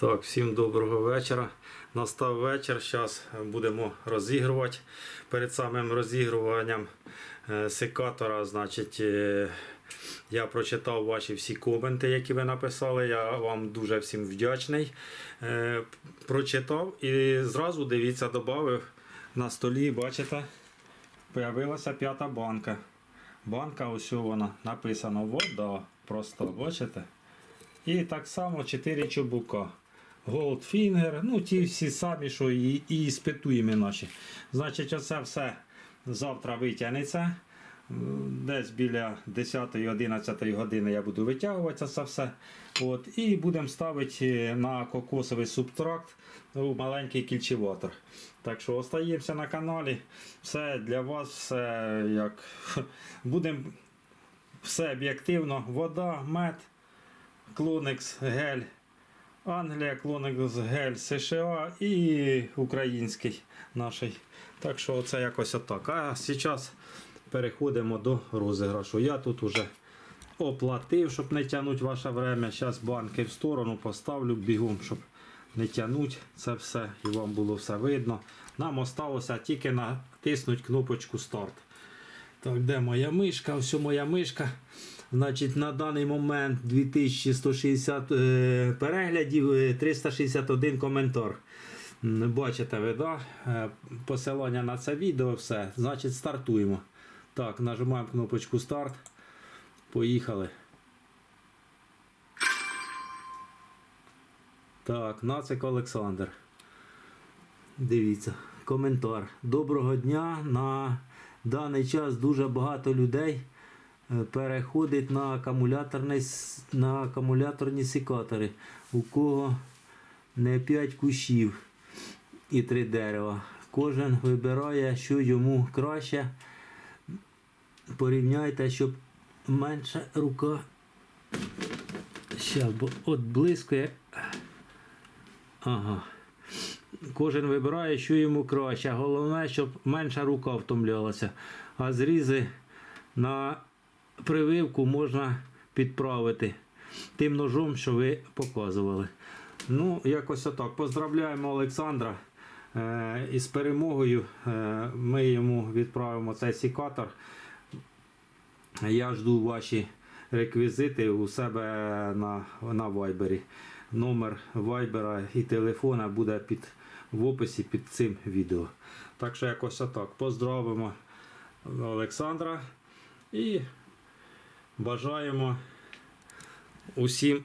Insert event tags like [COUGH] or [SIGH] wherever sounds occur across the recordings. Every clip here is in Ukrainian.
Так, всім доброго вечора. Настав вечір. Зараз будемо розігрувати. Перед самим розігруванням е, секатора, значить, е, я прочитав ваші всі коменти, які ви написали. Я вам дуже всім вдячний. Е, Прочитав і зразу дивіться, додав на столі, бачите, появилася п'ята банка. Банка, ось вона написано вода. Просто бачите? І так само 4 чубука. Goldfinger, ну ті всі самі, що і, і іспитуємо наші. Значить, оце все завтра витягнеться. Десь біля 10-11 години я буду витягувати це все. От, і будемо ставити на кокосовий субтракт у маленький кільчеватор. Так що остаємося на каналі. Все для вас, все як [LAUGHS] будемо все об'єктивно. Вода, мед. Клоникс гель Англія, Клоникс гель США і український наш. Так що це якось отак. А зараз переходимо до розіграшу. Я тут уже оплатив, щоб не тягнути ваше время. Зараз банки в сторону поставлю бігом, щоб не тягнути це все і вам було все видно. Нам осталося тільки натиснути кнопочку старт. Так, де моя мишка? Ось моя мишка. Значить, на даний момент 2160 е, переглядів, е, 361 коментар. Бачите ви, да? Е, посилання на це відео, все. Значить, стартуємо. Так, нажимаємо кнопочку старт. Поїхали. Так, Нацик Олександр. Дивіться, коментар. Доброго дня. На даний час дуже багато людей е, переходить на, акумуляторний, с- на акумуляторні секатори. У кого не 5 кущів і 3 дерева. Кожен вибирає, що йому краще. Порівняйте, щоб менша рука. Щас, бо от блискає. Ага. Кожен вибирає, що йому краще. Головне, щоб менша рука втомлялася. А зрізи на прививку можна підправити тим ножом, що ви показували. Ну, якось отак. Поздравляємо Олександра е, із перемогою. Е, ми йому відправимо цей секатор. Я жду ваші реквізити у себе на, на Вайбері. Номер Вайбера і телефона буде під, в описі під цим відео. Так що якось отак. Поздравимо Олександра і бажаємо усім,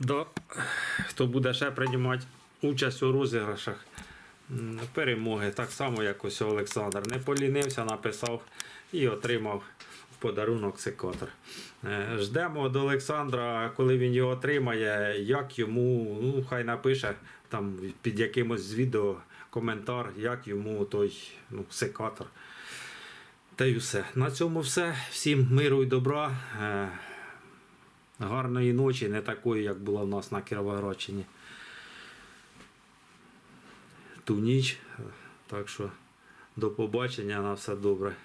до, хто буде ще приймати участь у розіграшах. Перемоги, так само як ось Олександр. Не полінився, написав і отримав подарунок секатор. Е, Ждемо до Олександра, коли він його отримає, як йому, ну хай напише там під якимось відео коментар, як йому той ну, секатор. Та й все. На цьому все. Всім миру і добра. Е, Гарної ночі, не такої, як була в нас на Кіровоградщині. Ту ніч. Так що до побачення на все добре.